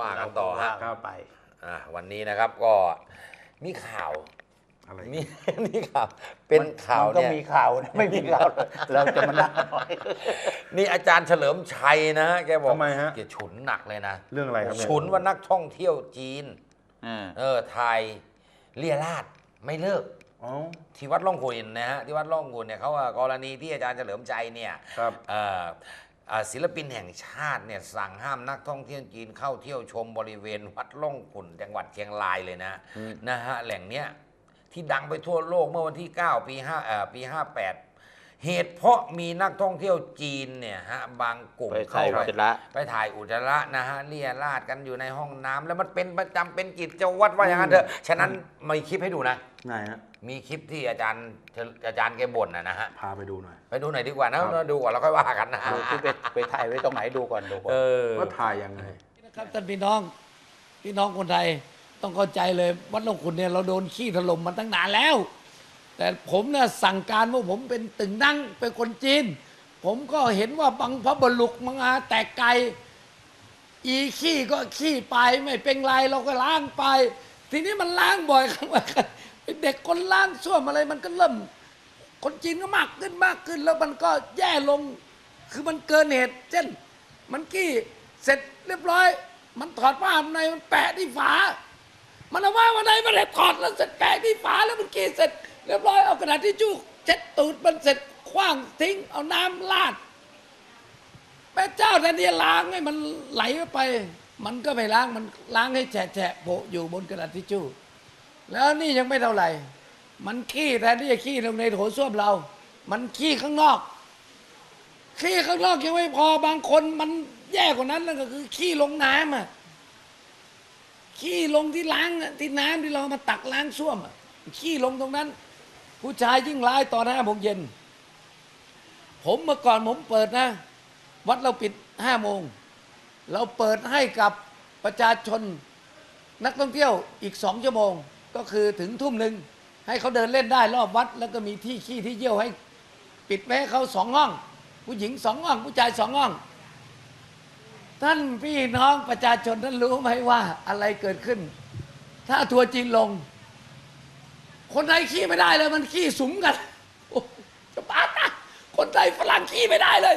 ว่ากันต่อฮะครับไปอะวันนี้นะครับก็มีข่าวอะไรมีมีข่าวเป็นข่าวมันต้องเนี่ยมีข่าวนะไม่มีข่าวเราจะมานั่งน้อยนี่อาจารย์เฉลิมชัยนะฮะแกบอกทำไมฮะแกฉุนหนักเลยนะเรื่องอะไรครับเนี่ยฉุนว่านักท่องเที่ยวจีนอ่าเออไทยเลียราดไม่เลิกอ๋อที่วัดล่องขุนนะฮะที่วัดล่องขุนเนี่ยเขาว่ากรณีที่อาจารย์เฉลิมชัยเนี่ย ครับเอ่อเอ่อศิลปินแห่งชาติเนี่ยสั่งห้ามนักท่องเที่ยวจีนเข้าเที่ยวชมบริเวณวัดล่องขุนจังหวัดเชียงรายเลยนะนะฮะแหล่งเนี้ยที่ดังไปทั่วโลกเมื่อวันที่ 9 ปี5เอ่อปี 58 เหตุเพราะมีนักท่องเที่ยวจีนเนี่ยฮะบางกลุ่มไปเข้าถ่ายไปอุจจาระไปถ่ายอุจจาระนะฮะเลี่ยราดกันอยู่ในห้องน้ำแล้วมันเป็นประจำเป็นกิจวัตรว่าอย่างนั้นเถอะฉะนั้นมีคลิปให้ดูนะไหนฮะมีคลิปที่อาจารย์อาจารย์แกบ่นนะนะฮะพาไปดูหน่อย ไปดูหน่อยดีกว่านะครับเราดูก่อนแล้วค่อยว่ากันนะดูที่ไปไปถ่ายไว้ตรงไหนดูก่อนดูก่อนเออว่าถ่ายยังไงนะครับท่านพี่น้องพี่น้องคนไทยต้องเข้าใจเลยวัดหลวงขุนเนี่ยเราโดนขี้ถล่มมาตั้งนานแล้ว แต่ผมเนี่ยสั่งการว่าผมเป็นตึงนั่งเป็นคนจีน ผมก็เห็นว่าบังพระบลุกมังอาแตกไกลอีขี้ก็ขี้ไปไม่เป็นไรเราก็ล้างไป ทีนี้มันล้างบ่อยครั้งว่าเด็กคนล้างส้วมอะไรมันก็เริ่ม คนจีนก็มากขึ้นมากขึ้น แล้วมันก็แย่ลง คือมันเกินเหตุ เช่น มันกี้เสร็จเรียบร้อย มันถอดผ้าในมันแปะที่ฝา มันเอาว่าวันไหนมันถอดแล้วเสร็จแปะที่ฝาแล้วมันกี้เสร็จ เรียบร้อยเอากระดาษทิชชู่เช็ดตูดมันเสร็จคว้างทิ้ง เอาน้ำลาดแม่เจ้าแทนที่ล้างให้มันไหลไป มันก็ไม่ล้างมันล้างให้แฉะแฉะโปะอยู่บนกระดาษทิชชู่ แล้วนี่ยังไม่เท่าไหร่ มันขี้แทนที่จะขี้ลงในโถส้วมเรา มันขี้ข้างนอก ขี้ข้างนอกยังไม่พอบางคนมันแย่กว่านั้นนั่นก็คือขี้ลงน้ำอะขี้ลงที่ล้างที่น้ำที่เรามาตักล้างส้วมอะขี้ลงตรงนั้น ผู้ชายยิ่งร้ายตอนห้าโมงเย็น ผมเมื่อก่อนผมเปิดนะ วัดเราปิดห้าโมง เราเปิดให้กับประชาชนนักท่องเที่ยวอีกสองชั่วโมง ก็คือถึงทุ่มหนึ่งให้เขาเดินเล่นได้รอบวัด แล้วก็มีที่ขี้ที่เยี่ยวให้ ปิดไว้ให้เขาสองห้อง ผู้หญิงสองห้อง ผู้ชายสองห้อง ท่านพี่น้องประชาชนท่านรู้ไหมว่าอะไรเกิดขึ้น ถ้าทัวร์จีนลง คนไทยขี้ไม่ได้เลยมันขี้สุมกันโอ้จะบ้าตาคนไทยฝรั่งขี้ไม่ได้เลย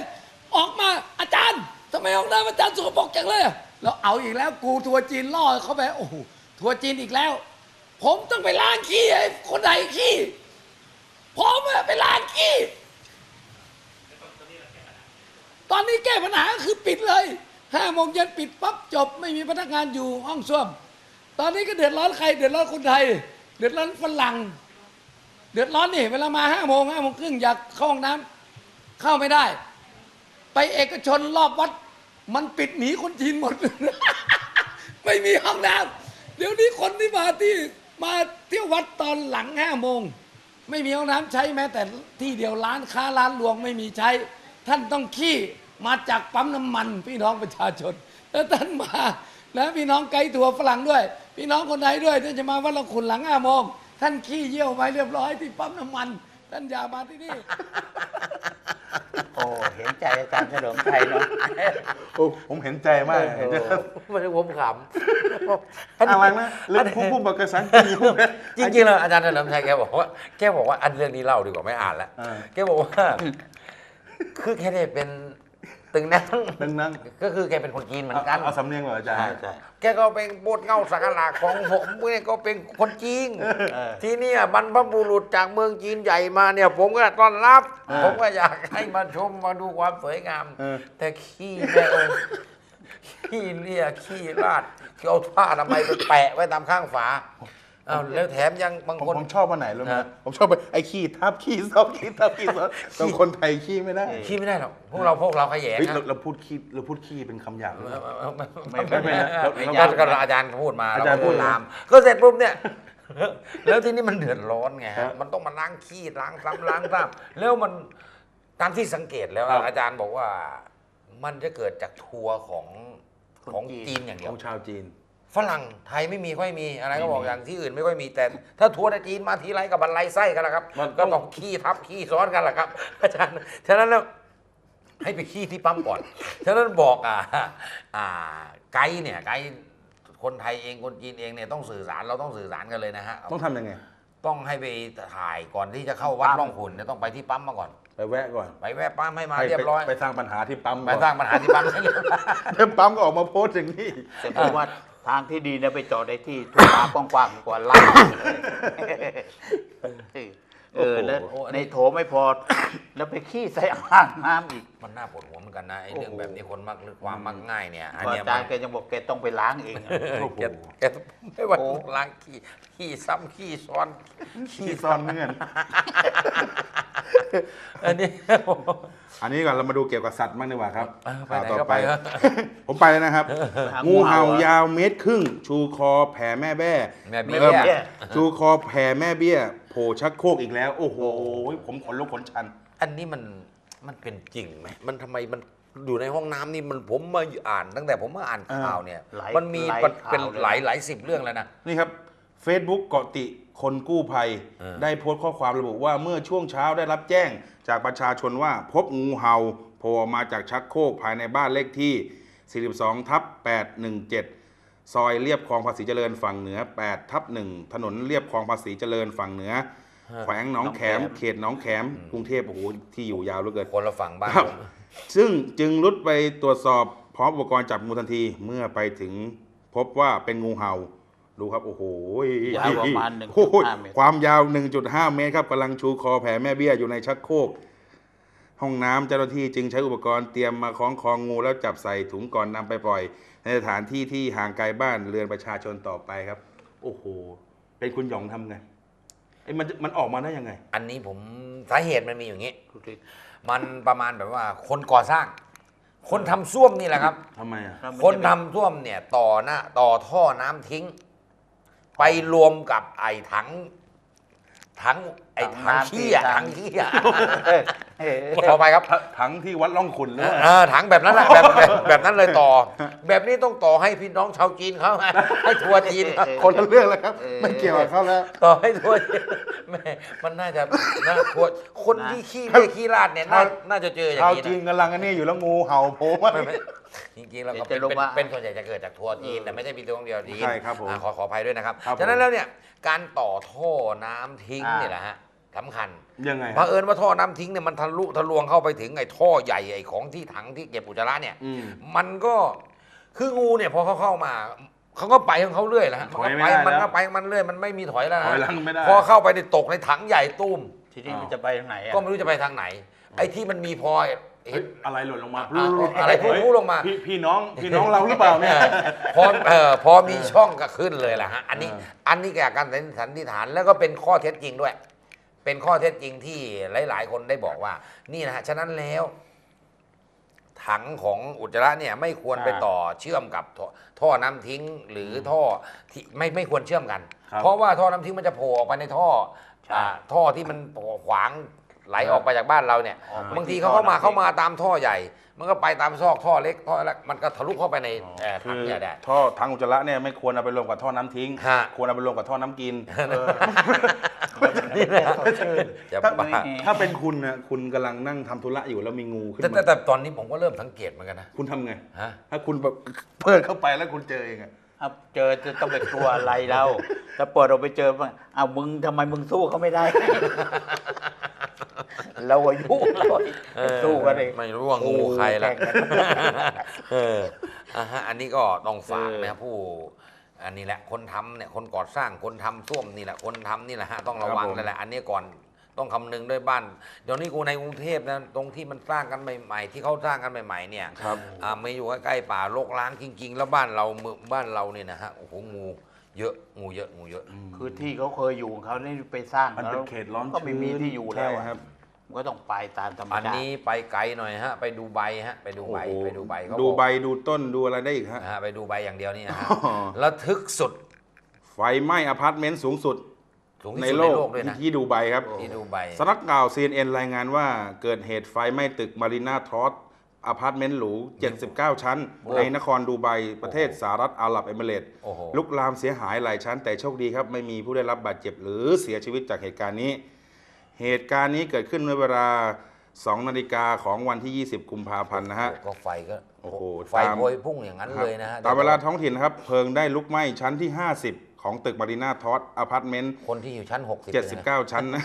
ออกมาอาจารย์ทำไมออกน้อาจารย์สกปรกจังเลยแล้วเอาอีกแล้วกูทัวร์จีนล่อเขาไปโอ้โหทัวร์จีนอีกแล้ว ผมต้องไปล้างขี้ไอ้คนไทยขี้ผมไปล้างขี้ตอนนี้แก้ปัญหาคือปิดเลยห้าโมงเย็นปิดปั๊บจบ ไม่มีพนักงานอยู่ห้องส้วม ตอนนี้ก็เดือดร้อนใครเดือดร้อนคนไทย เดือดร้อนฝรั่งเดือดร้อนนี่เวลามาห้าโมงห้าโมงครึ่งอยากเข้าห้องน้ำเข้าไม่ได้ ไปเอกชนรอบวัด มันปิดหนีคนจีนหมด ไม่มีห้องน้ำเดี๋ยวนี้คนที่มาที่มาเที่ยววัดตอนหลังห้าโมงไม่มีห้องน้ำใช้แม้แต่ที่เดียวร้านค้าร้านรวงไม่มีใช้ ท่านต้องขี้มาจากปั๊มน้ำมันพี่น้องประชาชนแล้วท่านมา แล้วพี่น้องไกด์ทัวร์ฝรั่งด้วย พี่น้องคนไทยด้วยท่านจะมาวัดละขุนหลังห้าโมงท่านขี้เยี่ยวไปเรียบร้อยที่ปั๊มน้ำมัน ท่านอย่ามาที่นี่ โอ้เห็นใจอาจารย์เฉลิมชัยเนาะโอ้ผมเห็นใจมากเห็นใจไม่ได้ผมขอะไรนะเรื่องผู้ผู้บักกระสันจีพวกนี้ำจริงๆแล้วอาจารย์เฉลิมชัยแกบอกว่าแกบอกว่าอันเรื่องนี้เล่าดีกว่าไม่อ่านแล้วอ่าแกบอกว่า คือแกเนี่ยเป็น ตึงนั่งดังนั้นก็คือแกเป็นคนจีนเหมือนกันเอาสำเนียงเหรออาจารย์ใช่ใช่แกก็เป็นโบสถ์เงาสักการะของผมเนี่ยก็เป็นคนจีนเออที่เนี่ยบรรพบุรุษจากเมืองจีนใหญ่มาเนี่ย ผมก็ต้อนรับเออผมก็อยากให้มาชมมาดูความสวยงามเออแต่ขี้แม่งขี้เลียขี้ราดที่เอาผ้าทำไมยไปแปะไว้ตามข้างฝา อ้าวแล้วแถมยังบางผมคน ผมชอบวันไหนรู้ไหมฮะ ผมชอบไปไอ้ขี้ทับขี้ซอบขี้ทับขี้ซอบบางคนไทยขี้ไม่ได้ขี้ไม่ได้หรอกพวกเราพวกเราขยงเฮ้ยนะเราเราพูดขี้เราพูดขี้เป็นคำหยาบหรือเปล่า ไม่ไม่ไม่นะเราไม่เราก็ก็อาจารย์พูดมาอาจารย์พูดตาม ก็เสร็จปุ๊บเนี่ย แล้วทีนี้มันเดือดร้อนไงครัฮะบมันต้องมาล้างขี้ล้างซ้ำล้างซ้ำแล้วมันตามที่สังเกตแล้วครับ อาจารย์บอกว่า มันจะเกิดจากทัวร์ของคนของจีนจีนอย่างเดีขยอวงชาวจีน ฝรั่งไทยไม่มีค่อยมีอะไรก็บอกไม่มีอย่างที่อื่นไม่ค่อยมีแต่ ถ้าทัวร์ในจีนมาทีไรกับบรรลัยไส้กันละครับมันก็ต้องขี้ทับขี้ซ้อนกันแหละครับ อาจารย์ฉะนั้นแล้วให้ไปขี้ที่ปั๊มก่อน ฉะนั้นบอกอ่าอ่าไกด์เนี่ยไกด์คนไทยเองคนจีนเองเนี่ยต้องสื่อสารเราต้องสื่อสารกันเลยนะฮะต้องทำยังไง ต้องให้ไปถ่ายก่อนที่จะเข้าวัดปั๊มร่องขุนเนี่ยต้องไปที่ปั๊มมาก่อน ไปแวะก่อนไปแวะปั๊มให้มาไปเรียบร้อยไปไปสร้างปัญหาที่ปั๊มไปสร้างปัญหาที่ปั๊มให้เรียบร้อยเริ่มปั๊มก็ออกมาโพสต์อย่างนี้แต่ผมว่าทางที่ดีเนี่ยไปจอดในที่ทุ่งนากว้างๆดีกว่าล่าง เออแล้วโอ้โหในโถไม่พอ แล้วไปขี้ใส่อ่างน้ำอีก มันน่าปวดหัวเหมือนกันนะไอ้เรื่องโอ้โห แบบนี้คนมักหรือความมักง่ายเนี่ยอันอาเนี้ยจามัรนย์แกยังบอกแกต้องไปล้างเองอะโอ้โหแกแกไม่ว่าโอ้ ล้างขี้ขี้ซ้ำขี้ซ้อนขี้ซ่อนเงื่อน อันนี้ อันนี้ก่อนเรามาดูเกี่ยวกับสัตว์บ้างดีกว่าครับเออไปข่าวไหนต่อก็ไปไปเถอะ ผมไปแล้วนะครับงูเห่ายาวเมตรครึ่ง ชูคอแผ่แม่แบ้แม่เบี้เริ่มยชูคอแผ่แม่เบี้ย โผล่ชักโครกอีกแล้ว โอ้โห ผมขนลุกขนชัน อันนี้มันมันเป็นจริงไหมมันทำไมมันอยู่ในห้องน้ำนี่มันผมมาอ่าน ตั้งแต่ผมมาอ่านข่าวเนี่ย หลายมันมีหลายเป็นข่าวเลย หลายหลายสิบเรื่องแล้วนะ นี่ครับ Facebook เกาะติคนกู้ภัย เออ ได้โพสต์ข้อความระบุว่าเมื่อช่วงเช้าได้รับแจ้ง จากประชาชนว่าพบงูเห่าโผล่ออกมาจากชักโครกภายในบ้านเลขที่ 42ทับ817 ซอยเรียบคลองภาษีเจริญฝั่งเหนือ8ทับ1ถนนเรียบคลองภาษีเจริญฝั่งเหนือ แขวงหนองแขม เขตหนองแขมกรุงเทพโอ้โหที่อยู่ยาวเหลือเกินคนละฝั่งบ้านครับผมซึ่งจึงรุดไปตรวจสอบพร้อมอุปกรณ์จับงูทันทีเมื่อไปถึงพบว่าเป็นงูเห่าดูครับ โอ้โหยาวประมาณโอ้โห1.5เมตร ความยาว 1.5 เมตรครับกำลังชูคอแผ่แม่เบี้ยอยู่ในชักโครกห้องน้ำเจ้าหน้าที่จึงใช้อุปกรณ์เตรียมมาคล้องคองูแล้วจับใส่ถุงก่อนนำไปปล่อย ในสถานที่ที่ห่างไกลบ้านเรือนประชาชนต่อไปครับ โอ้โห เป็นคุณหยองทำไงไอ้ยมันมันออกมาได้ยังไง อันนี้ผมสาเหตุมันมีอย่างนี้ มันประมาณแบบว่าคนก่อสร้าง คนทำส้วมนี่แหละครับ ทำไมอะ คนทำส้วมเนี่ยต่อหน้าต่อท่อน้ำทิ้ง ไปรวมกับไอ้ถังถังไอ้ถังขี้อะถังขี้อะ เออเออขอไปครับถังที่วัดล่องขุนหรือว่าเออถังแบบนั้นแหละแบบแบบแบบนั้นเลยต่อ แบบนี้ต้องต่อให้พี่น้องชาวจีนเขาไงให้ทัวร์จีนเขาคนละเรื่องแล้วครับไม่เกี่ยวกับเขาแล้วต่อให้ทัวร์จีนแม่มันน่าจะน่าทัวร์คนที่ขี้เล่ขี้ลาดเนี่ยน่าน่าจะเจออย่างชาวนี้จีนนะกำลังอันนี้อยู่แล้วงูเห่าโผล่มาไม่ไม่จริงๆแล้วก็เป็นเดี๋ยวจะลงเป็นมาเป็นส่วนใหญ่จะเกิดจากทัวร์จีนแต่ไม่ใช่มีตัวเดียวจีนใช่ครับผมอ่าขอขออภัยด้วยนะครับครับผมฉะนั้นแล้วเนี่ยการต่อท่อน้ำทิ้งอ่าเนี่ยแหละฮะ สำคัญยังไงเผอิญว่าท่อน้ำทิ้งเนี่ยมันทะลุทะลวงเข้าไปถึงไอ้ท่อใหญ่ไอ้ของที่ถังที่เก็บอุจจาระเนี่ยอืมมันก็คืองูเนี่ยพอเขาเข้ามาเขาก็ไปของเขาเรื่อยแหละฮะถอยมันไม่ก็ไปได้มันแล้ก็วไปมันเรื่อยมันไม่มีถอยแล้วนะถอยหลังไม่ได้พอเข้าไปในตกในถังใหญ่ตุ้มทีนี้มันจะไปทางไหนอะก็ไม่รู้จะไปทางไหน ไอ้ที่มันมีพอเฮ้เห็ยนอะไรหล่นลงมาอะอะไรพุ่งๆลงมาพี่พี่น้องพี่น้องเราหรือเปล่าเนี่ยพอเออพอมีช่องก็ขึ้นเลยแหละฮะอันนี้เอออันนี้แก่การสันนิษฐานแล้วก็เป็นข้อเท็จจริงด้วย เป็นข้อเท็จจริงที่หลาย ๆ คนได้บอกว่า นี่นะฮะฉะนั้นแล้ว ถังของอุจจาระเนี่ยไม่ควรไปต่อเชื่อมกับท่อท่อน้ำทิ้งหรือท่อที่ไม่ไม่ควรเชื่อมกัน ครับเพราะว่าท่อน้ำทิ้งมันจะโผล่ออกไปในท่อใช่อ่าท่อที่มันขวางไหลออกไปจากบ้านเราเนี่ยออกไปบางทีที่เขาเข้ามาท่อน้ำเข้ามาตามท่อใหญ่ มันก็ไปตามซอกท่อเล็กท่อแล้วมันก็ทะลุเข้าไปในเอ่อคืถังอใหญ่ได้ ท่อถังอุจจาระเนี่ยไม่ควรเอาไปรวมกับท่อน้ำทิ้ง ฮะ ควรเอาไปรวมกับท่อน้ำกิน นี่แหละจะถ้าบ้าถ้าเป็นคุณนะคุณกำลังนั่งทำธุระอยู่แล้วมีงูขึ้นแต่มาแต่แต่ตอนนี้ผมก็เริ่มสังเกตเหมือนกันนะคุณทำไง ฮะถ้าคุณแบบเปิดเข้าไปแล้วคุณเจอเองอะอะเจอจะต้องไปกลัวอะไรเราถ้าเปิดออกไปเจอว่าอ้าวมึงทำไมมึงสู้เขาไม่ได้ เราอายุเราสู้กันเอง ไม่รู้ว่างูใครละแข่งกัน เอออะฮะอันนี้ก็ต้องฝากเออนะผู้ อันนี้แหละคนทำเนี่ยคนก่อสร้างคนทำส้วมนี่แหละคนทำนี่แหละฮะต้องระวังนั่นแหละอันนี้ก่อนต้องคำนึงด้วยบ้านเดี๋ยวนี้กูในกรุงเทพนะตรงที่มันสร้างกันใหม่ ๆ ที่เขาสร้างกันใหม่ๆเนี่ยครับ อ่าไม่อยู่ใกล้ๆป่าโรคล้างจริง ๆ แล้วบ้านเราเมืองบ้านเราเนี่ยนะฮะโอ้โหงูเยอะงูเยอะงูเยอะ คือที่เขาเคยอยู่ของเขานี่ไปสร้างมันเป็นเขตร้อนก็ไม่มีที่อยู่แล้วใช่อะครับมัน ก็ต้องไปตามธรรมอันชาติ นี้ไปไกลหน่อยฮะ ไปดูใบฮะ ไปดูใบโอ้โหไปดูใบเขาดูบอกใบดูต้นดูอะไรได้อีกฮะ นะฮะไปดูใบอย่างเดียวนี่นะฮะอ๋อ ระทึกสุดไฟไหม้อพาร์ตเมนต์สูงสุดสูงที่ในสุดโลในกโลกด้วยนะที่ดูไบครับที่ดูใบสำนักข่าว CNN รายงานว่าเกิดเหตุไฟไหม้ตึกมารีนาทรอสอพาร์ตเมนต์หรู 79 ชั้นโอ้ในนครดูไบประเทศสหรัฐอาหรับเอมิเรตส์โอ้โหลุกลามเสียหายหลายชั้น แต่โชคดีครับ ไม่มีผู้ได้รับบาดเจ็บหรือเสียชีวิตจากเหตุการณ์นี้ เหตุการณ์นี้เกิดขึ้นในเวลา2นาฬิกาของวันที่ 20 กุมภาพันธ์นะฮะ ก็ไฟก็โอ้โหไฟตาม โพยพุ่งอย่างนั้นเลยนะฮะตามเวลาท้องถิ่นนะครับ เพลิงได้ลุกไหม้ชั้นที่ 50 ของตึกมารีนาทอสอพาร์ตเมนต์ คนที่อยู่ชั้น 60 79 ชั้นนะ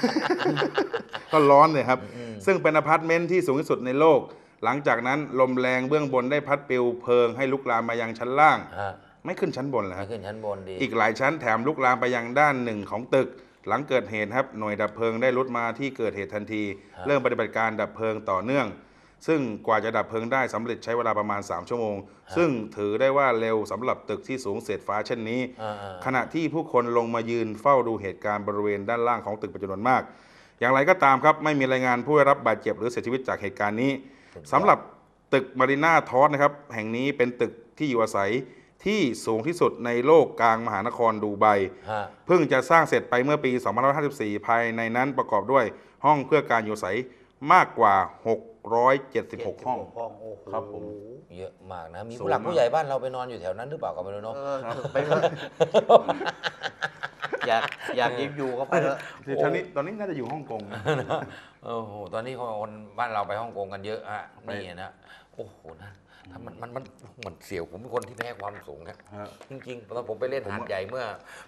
ก็ร้อนเลยครับ ซึ่งเป็นอพาร์ตเมนต์ที่สูงที่สุดในโลก หลังจากนั้นลมแรงเบื้องบนได้พัดปลิวเพลิงให้ลุกลามมายังชั้นล่าง ฮะไม่ขึ้นชั้นบนเลยคไม่รับขึ้นชั้นบนดีอีกหลายชั้นแถมลุกลามไปยังด้านหนึ่งของตึก หลังเกิดเหตุครับหน่วยดับเพลิงได้รุดมาที่เกิดเหตุทันทีฮะเริ่มปฏิบัติการดับเพลิงต่อเนื่อง ซึ่งกว่าจะดับเพลิงได้สำเร็จใช้เวลาประมาณ 3 ชั่วโมง ซึ่งถือได้ว่าเร็วสำหรับตึกที่สูงเศษฟ้าเช่นนี้อ่าๆขณะที่ผู้คนลงมายืนเฝ้าดูเหตุการณ์บริเวณด้านล่างของตึกเป็นจำนวนมาก อย่างไรก็ตามครับไม่มีรายงานผู้ได้รับบาดเจ็บหรือเสียชีวิตจากเหตุการณ์นี้สำหรับตึกมารีนาทอสนะครับแห่งนี้เป็นตึกที่อยู่อาศัย ที่สูงที่สุดในโลกกลางมหานครดูไบฮะ เพิ่งจะสร้างเสร็จไปเมื่อปี 2554 ภายในนั้นประกอบด้วยห้องเพื่อการอยู่อาศัยมากกว่า 676 ห้อง ห้องโอ้โหครับผม เยอะมากนะ มีสูงผู้หลักมาก ผู้ใหญ่บ้านเราไปนอนอยู่แถวนั้นหรือเปล่าก็ไม่รู้เนาะ เออไปเถอะอยากอยากยิ้มอยู่ก็ไปเถอะคือตอนนี้ตอนนี้น่าจะอยู่ฮ่องกงนะโอ้โห ตอนนี้คนบ้านเราไปฮ่องกงกันเยอะฮะ นี่นะ โอ้โหนะ ถ้ามันมันมันมันเสียวผมเป็นคนที่แพ้ความสูงครับฮะ จริงๆตอนผมไปเล่นผมหาดใหญ่เมื่อ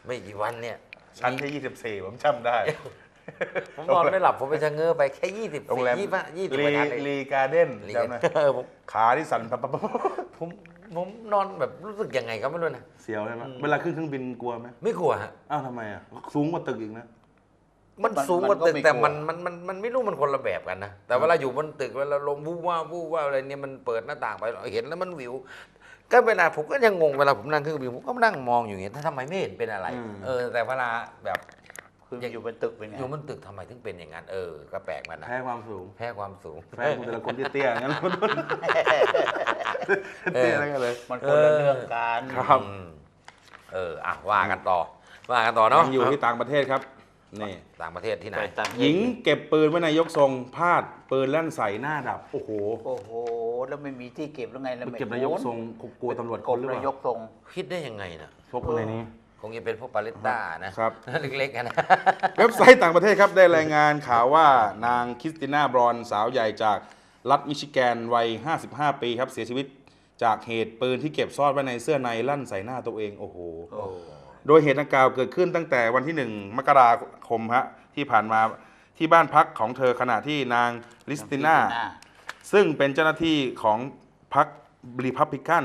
ไม่กี่วันเนี่ย ชั้นที่ 24 ผมจำได้ ผมนอนไม่หลับผมไปชะเง้อไปแค่ยี่สิบโรงแรมยี่สิบยี่สิบลีกว่าชั้นเองลีการ์เด้นลีจำได้เออผมขาที่สั่นปั๊บปั๊บปั๊บผมผมนอนแบบรู้สึกยังไงก็ไม่รู้นะ เสียวใช่ไหมเวลาขึ้นเครื่องบินกลัวไหมไม่กลัวฮะ อ้าวทำไมอะ สูงกว่าตึกอีกนะ มันมันสูงกว่ามันก็ตึกไม่แต่กลัวมันมันมันมันไม่รู้มันคนละแบบกันนะแต่เวลาอยู่บนตึกเวลาลมวูบว่าบวูบว่าบอะไรเนี่ยมันเปิดหน้าต่างไปเห็นแล้วมันวิว ก็เวลาผมก็ยังงงเวลาผมนั่งเครื่องบินผมก็นั่งมองอยู่อย่างเงี้ยถ้าทำไมไม่เห็นเป็นอะไรอืมเออ แต่เวลาแบบคืออยู่เป็นตึกเป็นไงอยู่บนตึกทำไมถึงเป็นอย่างนั้นเออก็แปลกมันนะแพ้ความสูงแพ้ความสูงแฟนคุณแต่ละคนเตี้ยๆงั้นคนเตี้ยอะไรกันเลยมันคนละเรื่องกันครับอืมเอออะว่ากันต่อว่ากันต่อเนาะยังอยู่ที่ต่างประเทศครับ นี่ต่างประเทศที่ไหนไปตามหญิงเก็บปืนไว้ในยกทรงพลาดปืนลั่นใส่หน้าดับ โอ้โห โอ้โห แล้วไม่มีที่เก็บแล้วไงแล้วไปไม่เก็บในยกทรงกลัวตำรวจกคนบหรือเประล่ายกทรงคิดได้ยังไงนะพกในนี้ คงจะเป็นพวกปาเลตต้านะครับ เล็กๆกันนะ เว็บไซต์ต่างประเทศครับได้รายงานข่าวว่านางคริสติน่าบรอนสาวใหญ่จากรัฐมิชิแกนวัย 55 ปีครับเสียชีวิตจากเหตุปืนที่เก็บซ่อนไว้ในเสื้อในลั่นใส่หน้าตัวเองโอ้โห โดยเหตุดังกล่าวเกิดขึ้นตั้งแต่วันที่ 1 มกราคมฮะที่ผ่านมาที่บ้านพักของเธอขณะที่นางลิสติน่า ซึ่งเป็นเจ้าหน้าที่ของพรรครีพับลิกัน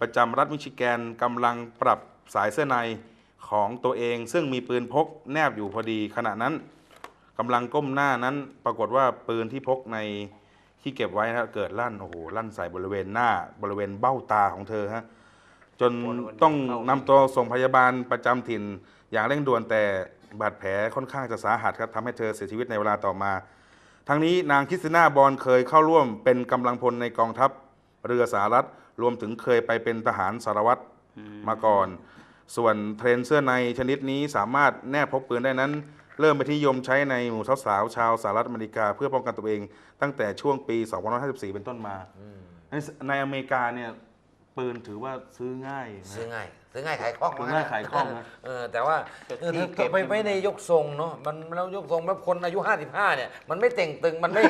ประจำรัฐมิชิแกนกำลังปรับสายเสื้อในของตัวเอง ซึ่งมีปืนพกแนบอยู่พอดีขณะนั้นกำลังก้มหน้านั้นปรากฏว่าปืนที่พกในที่เก็บไว้นะเกิดลั่นโอ้โหลั่นใส่บริเวณหน้าบริเวณเบ้าตาของเธอฮะ จนต้องนำตัวส่งพยาบาลประจำถิ่น อย่างเร่งด่วนแต่บาดแผลค่อนข้างจะสาหัสครับทำให้เธอเสียชีวิตในเวลาต่อมา ทั้งนี้นางคริสติน่าบอลเคยเข้าร่วมเป็นกำลังพลในกองทัพเรือสหรัฐ รวมถึงเคยไปเป็นทหารสารวัตรมาก่อน ส่วนเทรนด์เสื้อในชนิดนี้สามารถแนบพกปืนได้นั้น เริ่มไปนที่นิยมใช้ในหมู่สาวๆชาวสหรัฐอเมริกา เพื่อป้องกันตัวเองตั้งแต่ช่วงปี 2554 เป็นต้นมาในในอเมริกาเนี่ย ปืนถือว่าซื้อง่ายนะ ซื้อง่ายซื้อง่ายขายคล่องซื้อง่ายขายคล่องนะเออแต่ว่าแต่เออที่ถ้าเก็บไปไม่ในยกทรงเนาะมันแล้วยกทรงแบบคนอายุ 55 เนี่ย มันไม่เต่งตึงมันไม่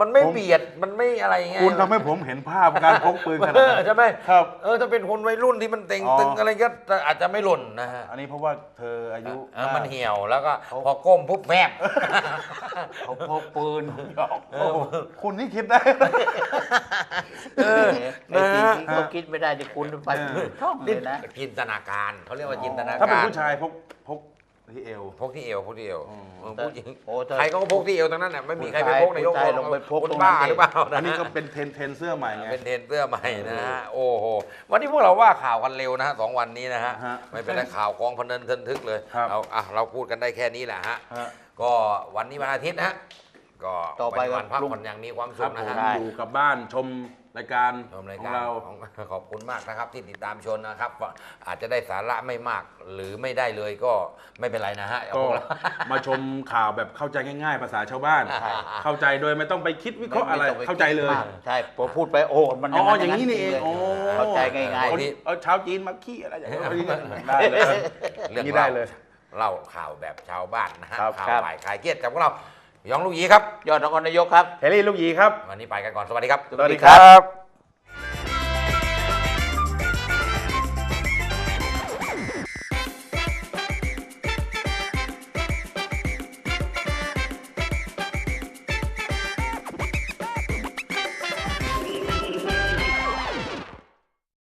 มันไม่ผมเบียดมันไม่อะไรไงคุณทำให้ผมเห็นภาพการพกปืนขนาดเออนั้นใช่ไหมครับเออถ้าเป็นคนวัยรุ่นที่มันเต่งอ๋อตึงอะไรก็อาจจะไม่หล่นนะฮะอันนี้เพราะว่าเธออายุเออมันากเหี่ยวแล้วก็พอก้มปุ๊บแวบเขาพกปืนโอ้โหคุณนี่คิดได้เออไอ้สิ่งนะฮะที่เขาคิดไม่ได้ที่คุณไปเออท่องเลยนะจินตนาการเขาเรียกว่าจินตนาการถ้าเป็นผู้ชายพกพก ที่เอว พกที่เอวพกที่เอวอ๋อเออผู้หญิงโอ้ถ้าใครก็พกที่เอวทั้งนั้นน่ะไม่มีใครไปพกในยกผู้ชายลงไปพกคนตรงนั้นบ้าเองหรือเปล่าอันนี้ะก็เป็นเทรนเทรนเสื้อใหม่ไง เป็นเทรนเสื้อใหม่นะฮะโอ้โหวันนี้พวกเราว่าข่าวกันเร็วนะฮะสองวันนี้นะฮะฮะไม่เป็นไรข่าวกองพนันเทินทึกเลยครับ เราอะเราพูดกันได้แค่นี้แหละฮะฮะ ก็วันนี้วันอาทิตย์นะฮะ ก็ต่อไปเป็นวันก็พักลุงผ่อนอย่างมีความคสุรัขบนะผมฮะอยู่กับบ้านชมรายการชมรายของการเราของขอบคุณมากนะครับที่ติดตามชมนะครับ อาจจะได้สาระไม่มากหรือไม่ได้เลยก็ไม่เป็นไรนะฮะก็พวเรามาชมข่าวแบบเข้าใจง่าย ๆ ภาษาชาวบ้านใช่เข้าใจโดยไม่ต้องไปคิดวิเคราะห์อะไรม่ต้งปเข้าใจเลยคิดมากใช่พอพูดไปโอ้มันอ๋ออย่างนี้นี่เองลยโอ้เข้าใจง่ายคนเอาชาวจีนมาขี้อะไรอย่างเงี้ยได้เลยเรื่องนี่ได้เล่าเลยเล่าข่าวแบบชาวบ้านนะฮะครับข่าวครับบ่ายคลายเครียดกับพวกเรา ยองลูกหยีครับ ยอดนครนายกครับ เฮลี่ลูกหยีครับ วันนี้ไปกันก่อน สวัสดีครับ สวัสดีครับ